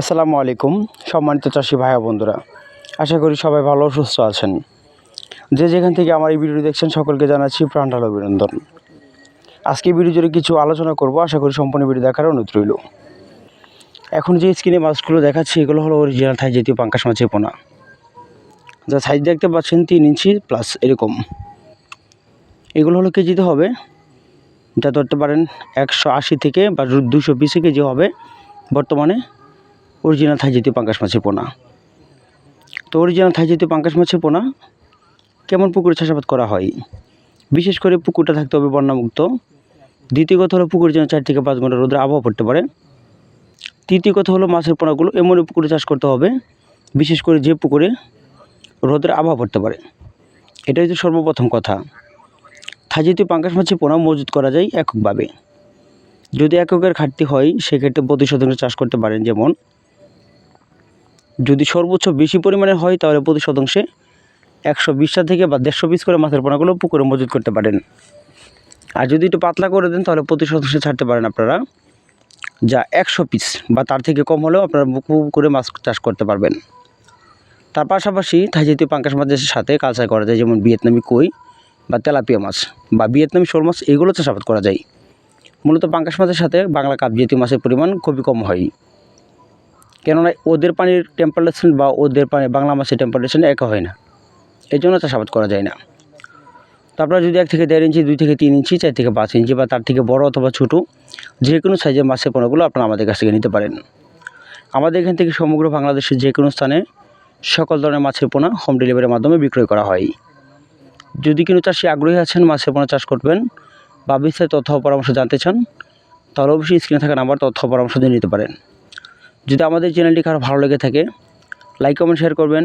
আসসালামু আলাইকুম, সম্মানিত চাষি ভাই বন্ধুরা। আশা করি সবাই ভালো সুস্থ আছেন। যে যেখান থেকে আমার এই ভিডিও দেখছেন, সকলকে জানাচ্ছি প্রাণঢাল অভিনন্দন। আজকে ভিডিও জুড়ে কিছু আলোচনা করব, আশা করি সম্পূর্ণ ভিডিও দেখার অনুরোধ রইল। এখন যে স্ক্রিনে মাছগুলো দেখাচ্ছি, এগুলো হলো অরিজিনাল থাই জাতীয় পাঙ্কাশ মাছের পোনা যা সাইজ দেখতে পাচ্ছেন তিন ইঞ্চি প্লাস এরকম। এগুলো হলো কেজিতে হবে। যা ধরতে পারেন একশো আশি থেকে বা দুশো বিশে কেজি হবে বর্তমানে। অরিজিনাল থাই পাঙ্কাশ মাছের পোনা। তো অরিজিনাল থাই জাতীয় পাঙ্কাশ মাছের পোনা, কেমন পুকুরে চাষাবাদ করা হয়? বিশেষ করে পুকুরটা থাকতে হবে বন্যামুক্ত। দ্বিতীয় কথা হলো পুকুরের যেন চার থেকে পাঁচ ঘণ্টা রোদের আবহাওয়া পড়তে পারে। তৃতীয় কথা হলো মাছের পোনাগুলো এমনই পুকুরে চাষ করতে হবে, বিশেষ করে যে পুকুরে রোদের আবহাওয়া পড়তে পারে। এটাই হচ্ছে সর্বপ্রথম কথা। থাই জাতীয় পাঙ্কাশ মাছের পোনা মজুত করা যায় এককভাবে। যদি এককের ঘাটতি হয়, সেক্ষেত্রে প্রতি শতাংশ চাষ করতে পারেন যেমন যদি সর্বোচ্চ বেশি পরিমাণে হয়, তাহলে প্রতি শতাংশে একশো বিশটা থেকে বা দেড়শো পিস করে মাছের পোনাগুলো পুকুরে মজুত করতে পারেন। আর যদি একটু পাতলা করে দেন, তাহলে প্রতি শতাংশে ছাড়তে পারেন আপনারা, যা একশো পিস বা তার থেকে কম হলেও আপনারা পুকুরে মাছ চাষ করতে পারবেন। তার পাশাপাশি থাই জাতীয় পাঙ্কাশ মাছের সাথে কালচার করা যায়, যেমন ভিয়েতনামি কই বা তেলাপিয়া মাছ বা ভিয়েতনামি শোল মাছ, এগুলো চাষাবাদ করা যায়। মূলত পাঙ্কাশ মাছের সাথে বাংলা কাপ জাতীয় মাছের পরিমাণ খুবই কম হয়। কেননা ওদের পানির টেম্পারেচার বা ওদের পানি বাংলা মাছের টেম্পারেচার একা হয় না। এই জন্য চাষাবাদ করা যায় না। তারপরে যদি এক থেকে দেড় ইঞ্চি, দুই থেকে তিন ইঞ্চি, চার থেকে পাঁচ ইঞ্চি বা তার থেকে বড় অথবা ছোটো যে কোনো সাইজের মাছের পোনাগুলো আপনারা আমাদের কাছ থেকে নিতে পারেন। আমাদের এখান থেকে সমগ্র বাংলাদেশের যে কোনো স্থানে সকল ধরনের মাছের পোনা হোম ডেলিভারির মাধ্যমে বিক্রয় করা হয়। যদি কোনো চাষি আগ্রহী আছেন মাছের পোনা চাষ করবেন বা বিস্তারিত তথ্য পরামর্শ জানতে চান, তাহলে অবশ্যই স্ক্রিনে থাকা নাম্বার তথ্য পরামর্শ দিয়ে নিতে পারেন। যদি আমাদের চ্যানেলটি কারও ভালো লেগে থাকে লাইক কমেন্ট শেয়ার করবেন।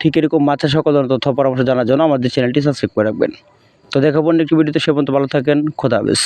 ঠিক এরকম মাথা সকল ধরনের তথ্য পরামর্শ জানার জন্য আমাদের চ্যানেলটি সাবস্ক্রাইব করে রাখবেন। তো দেখাবো একটি ভিডিওতে, সে পর্যন্ত ভালো থাকেন, খোদা হাফেজ।